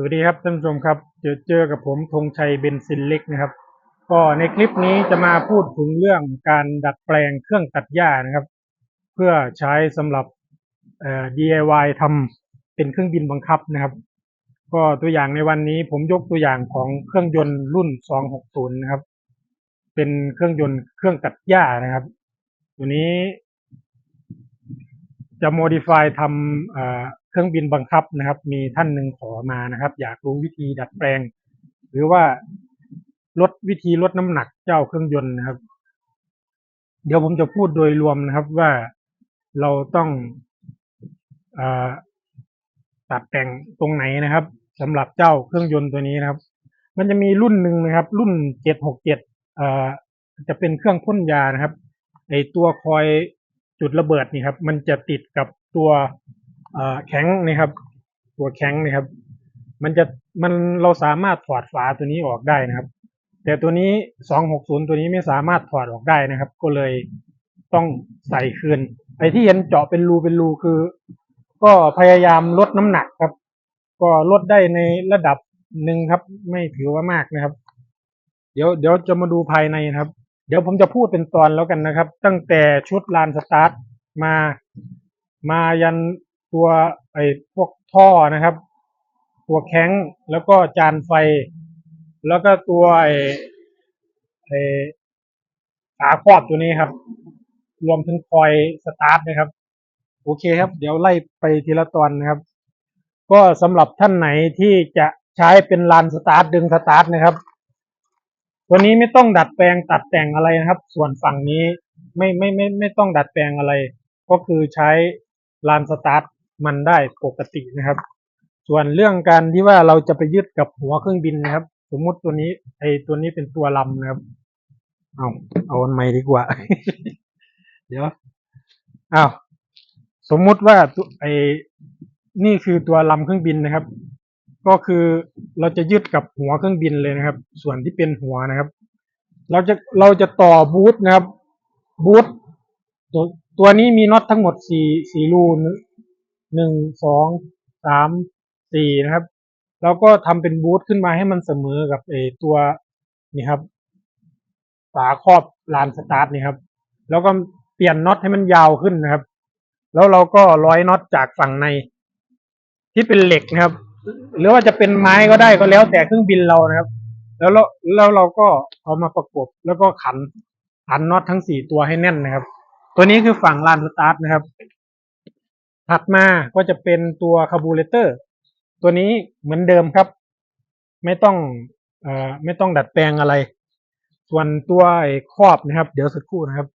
สวัสดีครับท่านผู้ชมครับเจอเจอกับผมธงชัยเบนซินเล็กนะครับ ก็ในคลิปนี้จะมาพูดถึงเรื่องการดัดแปลงเครื่องตัดหญ้านะครับ เพื่อใช้สำหรับ DIY ทำเป็นเครื่องบินบังคับนะครับ ก็ตัวอย่างในวันนี้ผมยกตัวอย่างของเครื่องยนต์รุ่น 260 นะครับ เป็นเครื่องยนต์เครื่องตัดหญ้านะครับ ตัวนี้จะ modify ทำ เครื่องบินบังคับนะครับ มีท่านหนึ่งขอมานะครับ อยากรู้วิธีดัดแปลง หรือว่าลดวิธีลดน้ำหนักเจ้าเครื่องยนต์นะครับ เดี๋ยวผมจะพูดโดยรวมนะครับว่าเราต้องอตัดแต่งตรงไหนนะครับสำหรับเจ้าเครื่องยนต์ตัวนี้นะครับ มันจะมีรุ่นหนึ่งนะครับ รุ่น767เอ่อจะเป็นเครื่องพ่นยานะครับไอตัวคอยจุดระเบิดนี่ครับ มันจะติดกับตัว แข็งนี่ครับ ตัวแข็งนี่ครับ มันจะมันเราสามารถถอดฝาตัวนี้ออกได้นะครับ แต่ตัวนี้260ตัวนี้ไม่สามารถถอดออกได้นะครับ ก็เลยต้องใส่คืนไอ้ที่เห็นเจาะเป็นรูเป็นรูคือ ก็พยายามลดน้ำหนักครับ ก็ลดได้ในระดับหนึ่งครับ ไม่ถือว่ามากนะครับ เดี๋ยวเดี๋ยวจะมาดูภายในนะครับ เดี๋ยวผมจะพูดเป็นตอนแล้วกันนะครับ ตั้งแต่ชุดลานสตาร์ทมามายัน ตัวไอ้พวกท่อนะครับ ตัวแข้งแล้วก็จานไฟ แล้วก็ตัวไอ้ไอ้ขาครอบตัวนี้ครับ รวมถึงคอยสตาร์ทนะครับ โอเคครับ เดี๋ยวไล่ไปทีละตอนนะครับ ก็สำหรับท่านไหนที่จะใช้เป็นลานสตาร์ทดึงสตาร์ทนะครับ ตัวนี้ไม่ต้องดัดแปลงตัดแต่งอะไรนะครับ ส่วนฝั่งนี้ไม่ไม่ไม่ไม่ต้องดัดแปลงอะไร ก็คือใช้ลานสตาร์ท มันได้ปกตินะครับ ส่วนเรื่องการที่ว่าเราจะไปยึดกับหัวเครื่องบินนะครับ สมมุติตัวนี้ไอตัวนี้เป็นตัวลำนะครับเอาเอาอันใหม่ดีกว่า เดี๋ยวอ้าวสมมุติว่าตัวไอนี่คือตัวลำเครื่องบินนะครับ ก็คือเราจะยึดกับหัวเครื่องบินเลยนะครับ ส่วนที่เป็นหัวนะครับ เราจะเราจะต่อบูทนะครับบูทตัวตัวนี้มีน็อตทั้งหมดสี่สี่รู หนึ่งสองสามสี่นะครับ แล้วก็ทำเป็นบูทขึ้นมาให้มันเสมอกับไอตัวนี่ครับฝาครอบลานสตาร์ทนี่ครับ แล้วก็เปลี่ยนน็อตให้มันยาวขึ้นนะครับ แล้วเราก็ร้อยน็อตจากฝั่งใน ที่เป็นเหล็กนะครับ หรือว่าจะเป็นไม้ก็ได้ก็แล้วแต่เครื่องบินเรานะครับ แล้วเราแล้วเราก็เอามาประกบแล้วก็ขันขันน็อตทั้งสี่ตัวให้แน่นนะครับ ตัวนี้คือฝั่งลานสตาร์ทนะครับ ถัดมาก็จะเป็นตัวคาร์บูเรเตอร์ตัวนี้เหมือนเดิมครับ ไม่ต้องเอ่อไม่ต้องดัดแปลงอะไร ส่วนตัวไอ้ครอบนะครับ เดี๋ยวสักครู่นะครับ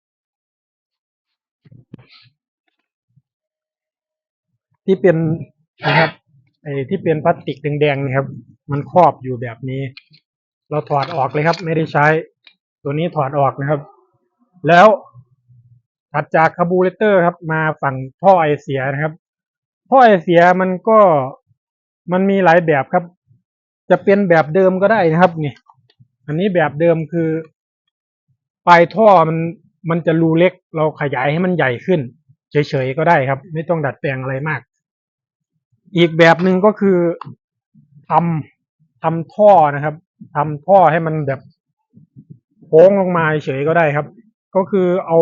ที่เป็นนะครับไอ้ที่เป็นพลาสติกแดงๆนะครับ มันครอบอยู่แบบนี้ เราถอดออกเลยครับ ไม่ได้ใช้ ตัวนี้ถอดออกนะครับ แล้ว ถัดจากคาร์บูเรเตอร์ครับ มาฝั่งท่อไอเสียนะครับ ท่อไอเสียมันก็มันมีหลายแบบครับ จะเป็นแบบเดิมก็ได้นะครับนี่ อันนี้แบบเดิมคือ ปลายท่อมันมันจะรูเล็ก เราขยายให้มันใหญ่ขึ้น เฉยๆก็ได้ครับ ไม่ต้องดัดแปลงอะไรมาก อีกแบบหนึ่งก็คือทำทำท่อนะครับทำท่อให้มันแบบโค้งลงมาเฉยก็ได้ครับ ก็คือเอา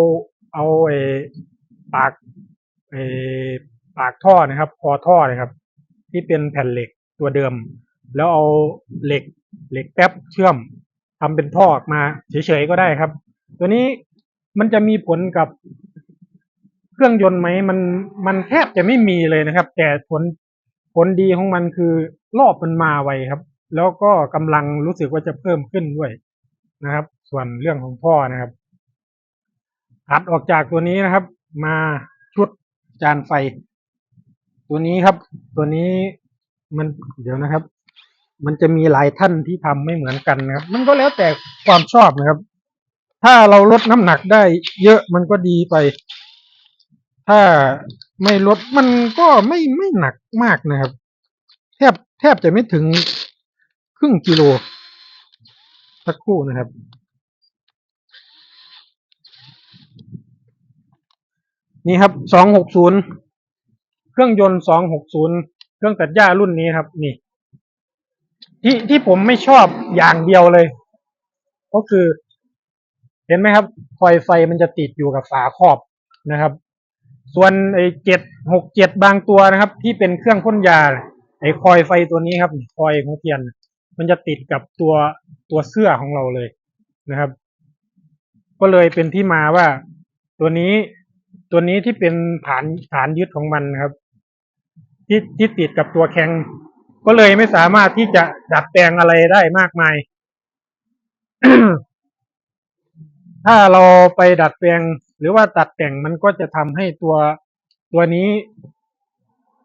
เอาไอ้ปากไอ้ปากท่อนะครับคอท่อนะครับ ที่เป็นแผ่นเหล็กตัวเดิม แล้วเอาเหล็กเหล็กแป๊บเชื่อมทำเป็นท่อออกมาเฉยๆก็ได้ครับ ตัวนี้มันจะมีผลกับเครื่องยนต์ไหมมันมันแทบจะไม่มีเลยนะครับ แต่ผลผลดีของมันคือรอบมันมาไวครับ แล้วก็กำลังรู้สึกว่าจะเพิ่มขึ้นด้วยนะครับ ส่วนเรื่องของท่อนะครับ ถัดออกจากตัวนี้นะครับ มาชุดจานไฟ ตัวนี้ครับ ตัวนี้มันเดี๋ยวนะครับ มันจะมีหลายท่านที่ทำไม่เหมือนกันนะครับ มันก็แล้วแต่ความชอบนะครับ ถ้าเราลดน้ำหนักได้เยอะมันก็ดีไป ถ้าไม่ลดมันก็ไม่ไม่หนักมากนะครับ แทบแทบจะไม่ถึงครึ่งกิโลสักครู่นะครับ นี่ครับสองหกศูนย์เครื่องยนต์สองหกศูนย์เครื่องตัดหญ้ารุ่นนี้ครับ นี่ ที่ที่ผมไม่ชอบอย่างเดียวเลย ก็คือ เห็นไหมครับคอยไฟมันจะติดอยู่กับฝาครอบนะครับ ส่วนไอ้เจ็ดหกเจ็ดบางตัวนะครับ ที่เป็นเครื่องพ่นยาไอ้คอยไฟตัวนี้ครับคอยของเทียน มันจะติดกับตัวตัวเสื้อของเราเลยนะครับ ก็เลยเป็นที่มาว่าตัวนี้ ตัวนี้ที่เป็นฐานฐานยึดของมันครับ ที่ที่ติดกับตัวแข็ง ก็เลยไม่สามารถที่จะดัดแปลงอะไรได้มากมาย ถ้าเราไปดัดแปลง หรือว่าตัดแต่งมันก็จะทำให้ตัวตัวนี้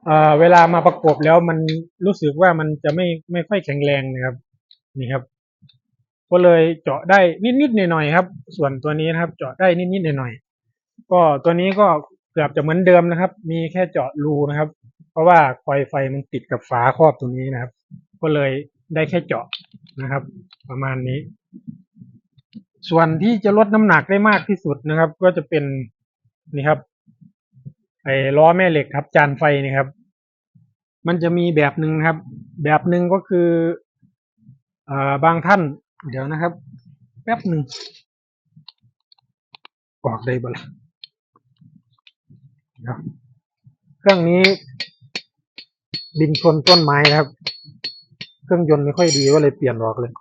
เอ่อเวลามาประกบแล้วมันรู้สึกว่ามันจะไม่ไม่ค่อยแข็งแรงนะครับ นี่ครับ ก็เลยเจาะได้นิดๆหน่อยๆครับ ส่วนตัวนี้นะครับ เจาะได้นิดๆหน่อยๆ ก็ตัวนี้ก็เกือบจะเหมือนเดิมนะครับ มีแค่เจาะรูนะครับ เพราะว่าคอยไฟมันติดกับฝาครอบตรงนี้นะครับ ก็เลยได้แค่เจาะนะครับ ประมาณนี้ ส่วนที่จะลดน้ำหนักได้มากที่สุดนะครับ ก็จะเป็นนี่ครับไอ้ล้อแม่เหล็กครับ จานไฟนี่ครับ มันจะมีแบบหนึ่งครับ แบบหนึ่งก็คือเอ่อบางท่าน เดี๋ยวนะครับ แป๊บหนึ่งออกได้บ่ละ เดี๋ยวเครื่องนี้ บินชนต้นไม้นะครับ เครื่องยนต์ไม่ค่อยดีก็เลยเปลี่ยนออกเลย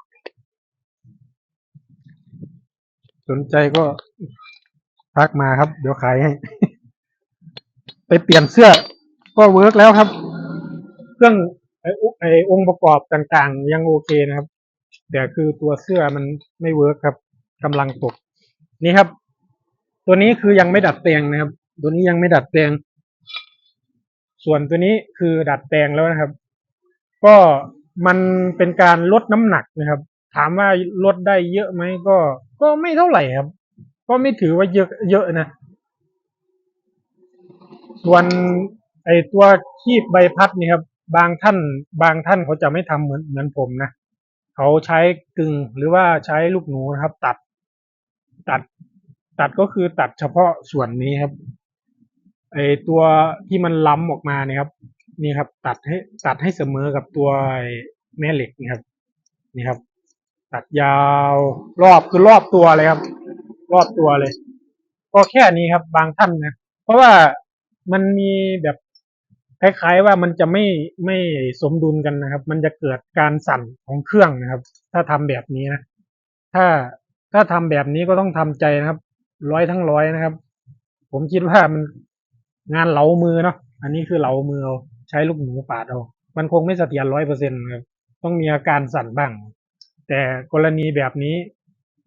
สนใจก็ทักมาครับ เดี๋ยวขายให้ ไปเปลี่ยนเสื้อก็เวิร์กแล้วครับ เครื่องไอ้อุไอ้องค์ประกอบต่างๆ ยังโอเคนะครับ แต่คือตัวเสื้อมันไม่เวิร์กครับกำลังตกนี่ครับ ตัวนี้คือยังไม่ดัดแปลงนะครับ ตัวนี้ยังไม่ดัดแปลง ส่วนตัวนี้คือดัดแปลงแล้วนะครับ ก็มันเป็นการลดน้ำหนักนะครับ ถามว่าลดได้เยอะไหมก็ ก็ไม่เท่าไหร่ครับ ก็ไม่ถือว่าเยอะเยอะนะ ส่วนไอตัวคีบใบพัดนี่ครับ บางท่าน บางท่านเขาจะไม่ทำเหมือนเหมือนผมนะเขาใช้กึ่งหรือว่าใช้ลูกหนูนะครับ ตัดตัดตัดก็คือตัดเฉพาะส่วนนี้ครับ ไอตัวที่มันล้ำออกมาเนี่ยครับ นี่ครับ ตัดให้ตัดให้เสมอกับตัวแม่เหล็กนี่ครับ นี่ครับ ตัดยาวรอบคือรอบตัวเลยครับ รอบตัวเลย ก็แค่นี้ครับบางท่านนะเพราะว่ามันมีแบบคล้ายๆว่ามันจะไม่ไม่สมดุลกันนะครับ มันจะเกิดการสั่นของเครื่องนะครับ ถ้าทำแบบนี้นะถ้าถ้าทำแบบนี้ก็ต้องทำใจนะครับ ร้อยทั้งร้อยนะครับ ผมคิดว่ามัน งานเหลามือเนาะอันนี้คือเหลามือเอาใช้ลูกหนูปาดเอามันคงไม่เสถียรร้อยเปอร์เซ็นต์ครับต้องมีอาการสั่นบ้าง แต่กรณีแบบนี้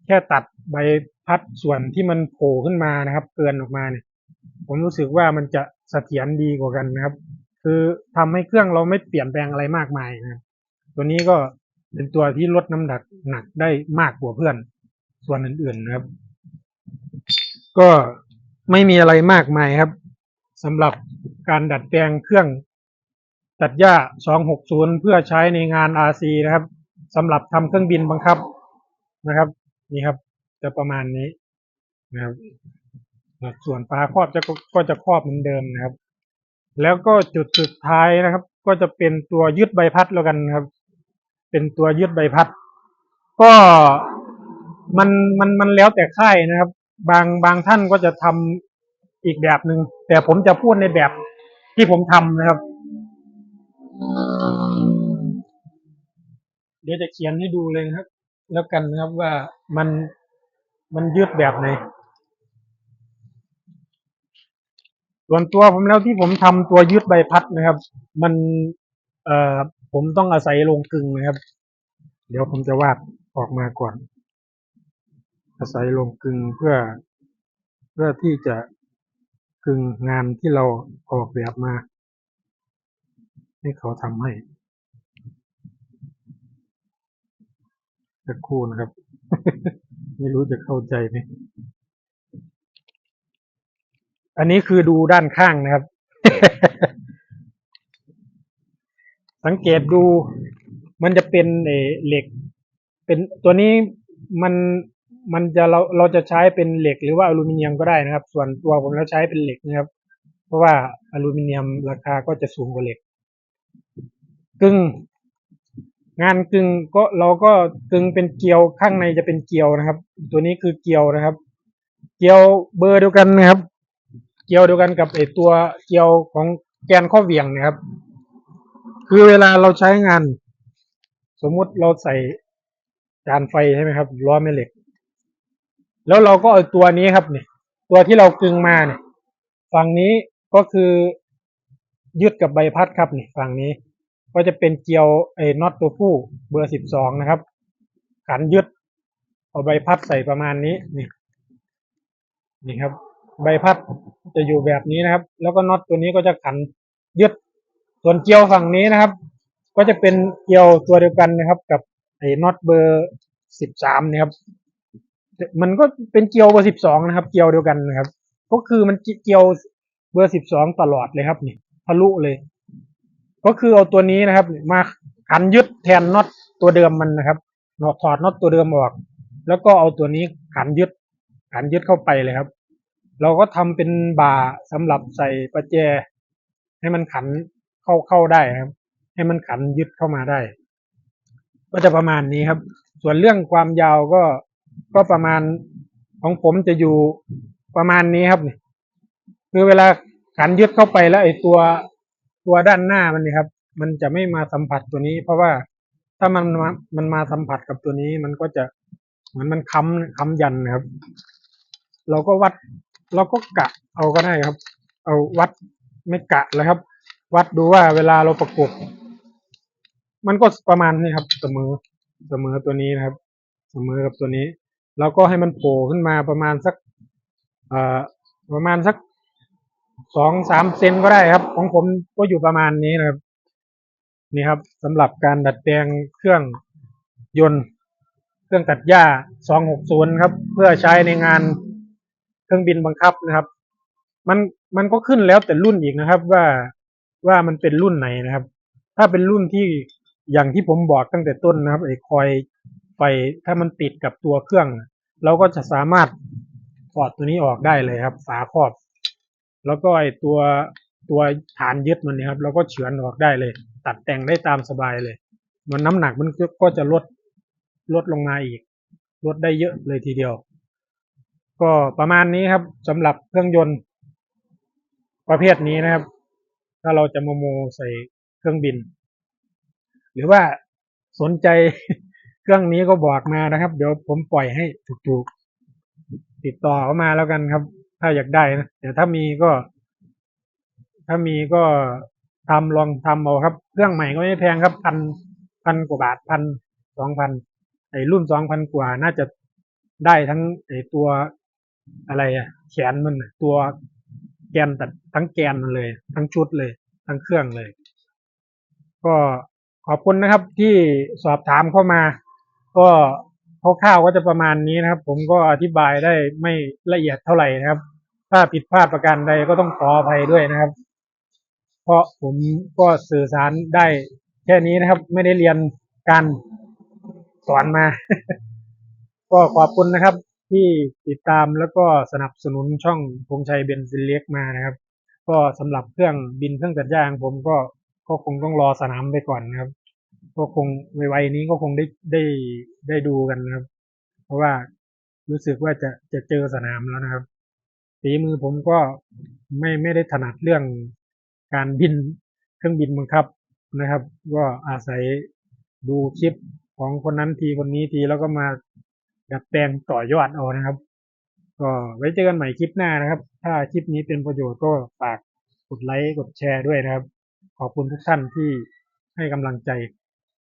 แค่ตัดใบพัดส่วนที่มันโผล่ขึ้นมานะครับ เกินออกมาเนี่ย ผมรู้สึกว่ามันจะเสถียรดีกว่ากันนะครับ คือทำให้เครื่องเราไม่เปลี่ยนแปลงอะไรมากมายนะตัวนี้ก็เป็นตัวที่ลดน้ำหนักหนักได้มากกว่าเพื่อน ส่วนอื่นๆนะครับ ก็ไม่มีอะไรมากมายครับ สำหรับการดัดแปลงเครื่องตัดหญ้า 260 เพื่อใช้ในงาน RC นะครับสำหรับทำเครื่องบินบังคับนะครับ นี่ครับ จะประมาณนี้นะครับส่วนฝาครอบจะก็ก็จะครอบเหมือนเดิมนะครับ แล้วก็จุดสุดท้ายนะครับ ก็จะเป็นตัวยึดใบพัดแล้วกันครับ เป็นตัวยึดใบพัด ก็มันมันมันแล้วแต่ค่ายนะครับ บางบางท่านก็จะทำ อีกแบบหนึ่งแต่ผมจะพูดในแบบที่ผมทำนะครับ เดี๋ยวจะเขียนให้ดูเลยนะครับ แล้วกันนะครับว่ามันมันยืดแบบไหนส่วนตัวผมแล้วที่ผมทำตัวยืดใบพัดนะครับ มัน เอ่อผมต้องอาศัยโรงกลึงนะครับ เดี๋ยวผมจะวาดออกมาก่อน อาศัยโรงกลึงเพื่อเพื่อที่จะ กึงงานที่เราออกแบบมา ให้เขาทำให้สักครู่นะครับ ไม่รู้จะเข้าใจไหมอันนี้คือดูด้านข้างนะครับ สังเกตดู มันจะเป็นเหล็ก เป็นตัวนี้มัน มันจะเราเราจะใช้เป็นเหล็กหรือว่าอลูมิเนียมก็ได้นะครับ ส่วนตัวผมแล้วใช้เป็นเหล็กนะครับ เพราะว่าอลูมิเนียมราคาก็จะสูงกว่าเหล็กกึ่งงานกึ่งก็เราก็กึ่งเป็นเกลียวข้างในจะเป็นเกลียวนะครับ ตัวนี้คือเกลียวนะครับ เกลียวเบอร์เดียวกันนะครับ เกลียวเดียวกันกับไอตัวเกลียวของแกนข้อเหวี่ยงนะครับ คือเวลาเราใช้งาน สมมุติเราใส่จานไฟใช่ไหมครับล้อแม่เหล็ก แล้วเราก็เอาตัวนี้ครับเนี่ย ตัวที่เรากึงมาเนี่ย ฝั่งนี้ก็คือยึดกับใบพัดครับเนี่ยฝั่งนี้ ก็จะเป็นเกลียวไอ้น็อตตัวผู้เบอร์สิบสองนะครับ ขันยึด เอาใบพัดใส่ประมาณนี้นี่นี่ครับ ใบพัดจะอยู่แบบนี้นะครับ แล้วก็น็อตตัวนี้ก็จะขันยึด ส่วนเกลียวฝั่งนี้นะครับ ก็จะเป็นเกลียวตัวเดียวกันนะครับ กับไอ้น็อตเบอร์สิบสามนี่ครับ มันก็เป็นเกลียวเบอร์สิบสองนะครับ เกลียวเดียวกันนะครับ ก็คือมันเกลียวเบอร์สิบสองตลอดเลยครับนี่ทะลุเลย ก็คือเอาตัวนี้นะครับ มาขันยึดแทนน็อตตัวเดิมมันนะครับนอถอดน็อตตัวเดิมออก แล้วก็เอาตัวนี้ขันยึดขันยึดเข้าไปเลยครับ เราก็ทำเป็นบ่าสำหรับใส่ประแจ ให้มันขันเข้าเข้าได้ครับ ให้มันขันยึดเข้ามาได้ ก็จะประมาณนี้ครับ ส่วนเรื่องความยาวก็ ก็ประมาณของผมจะอยู่ประมาณนี้ครับนี่คือเวลาขันยึดเข้าไปแล้วไอ้ตัวตัวด้านหน้ามันนี่ครับ มันจะไม่มาสัมผัสตัวนี้ เพราะว่าถ้ามันมามันมาสัมผัสกับตัวนี้ มันก็จะเหมือนมันค้ำค้ำยันนะครับ เราก็วัดเราก็กะเอาก็ได้ครับ เอาวัดไม่กะเลยครับ วัดดูว่าเวลาเราประกบมันก็ประมาณนี้ครับ เสมอเสมอตัวนี้นะครับ เสมอกับตัวนี้ แล้วก็ให้มันโผล่ขึ้นมาประมาณสักเอ่อประมาณสักสองสามเซนก็ได้ครับ ของผมก็อยู่ประมาณนี้นะครับ นี่ครับสำหรับการดัดแปลงเครื่องยนต์ เครื่องตัดหญ้า260ครับ เพื่อใช้ในงานเครื่องบินบังคับนะครับ มันมันก็ขึ้นแล้วแต่รุ่นอีกนะครับ ว่าว่ามันเป็นรุ่นไหนนะครับ ถ้าเป็นรุ่นที่อย่างที่ผมบอกตั้งแต่ต้นนะครับไอ้คอย ไฟถ้ามันติดกับตัวเครื่อง เราก็จะสามารถถอดตัวนี้ออกได้เลยครับ ฝาครอบ แล้วก็ไอตัวตัวฐานยึดมันนี่ครับ เราก็เฉือนออกได้เลย ตัดแต่งได้ตามสบายเลย มันน้ำหนักมันก็จะลดลดลงมาอีก ลดได้เยอะเลยทีเดียว ก็ประมาณนี้ครับสำหรับเครื่องยนต์ประเภทนี้นะครับ ถ้าเราจะโมโมใส่เครื่องบิน หรือว่าสนใจ เครื่องนี้ก็บอกมานะครับ เดี๋ยวผมปล่อยให้ถูกๆติดต่อเข้ามาแล้วกันครับ ถ้าอยากได้นะแต่ถ้ามีก็ ถ้ามีก็ทำลองทำเอาครับ เครื่องใหม่ก็ไม่แพงครับพันพันกว่าบาทพันสองพันไอ้รุ่นสองพันกว่าน่าจะได้ทั้งไอ้ตัวอะไรอะแขนมันตัวแกนตัดทั้งแกนมันเลย ทั้งชุดเลย ทั้งเครื่องเลย ก็ขอบคุณนะครับที่สอบถามเข้ามา ก็คร่าวๆก็จะประมาณนี้นะครับ ผมก็อธิบายได้ไม่ละเอียดเท่าไหร่นะครับ ถ้าผิดพลาดประการใดก็ต้องขออภัยด้วยนะครับ เพราะผมก็สื่อสารได้แค่นี้นะครับ ไม่ได้เรียนการสอนมา ก็ขอบคุณนะครับ ที่ติดตามแล้วก็สนับสนุนช่องพงชัยเบนซินเล็กมานะครับ ก็สำหรับเครื่องบินเครื่องตัดหญ้าของผมก็ก็คงต้องรอสนามไปก่อนนะครับ ก็คงไวๆนี้ก็คงได้ได้ได้ดูกันนะครับ เพราะว่ารู้สึกว่าจะจะเจอสนามแล้วนะครับฝีมือผมก็ไม่ไม่ได้ถนัดเรื่องการบินเครื่องบินบังคับนะครับ ก็อาศัยดูคลิปของคนนั้นทีคนนี้ทีแล้วก็มาดัดแปลงต่อยอดเอานะครับ ก็ไว้เจอกันใหม่คลิปหน้านะครับ ถ้าคลิปนี้เป็นประโยชน์ก็ฝากกดไลค์กดแชร์ด้วยนะครับ ขอบคุณทุกท่านที่ให้กำลังใจ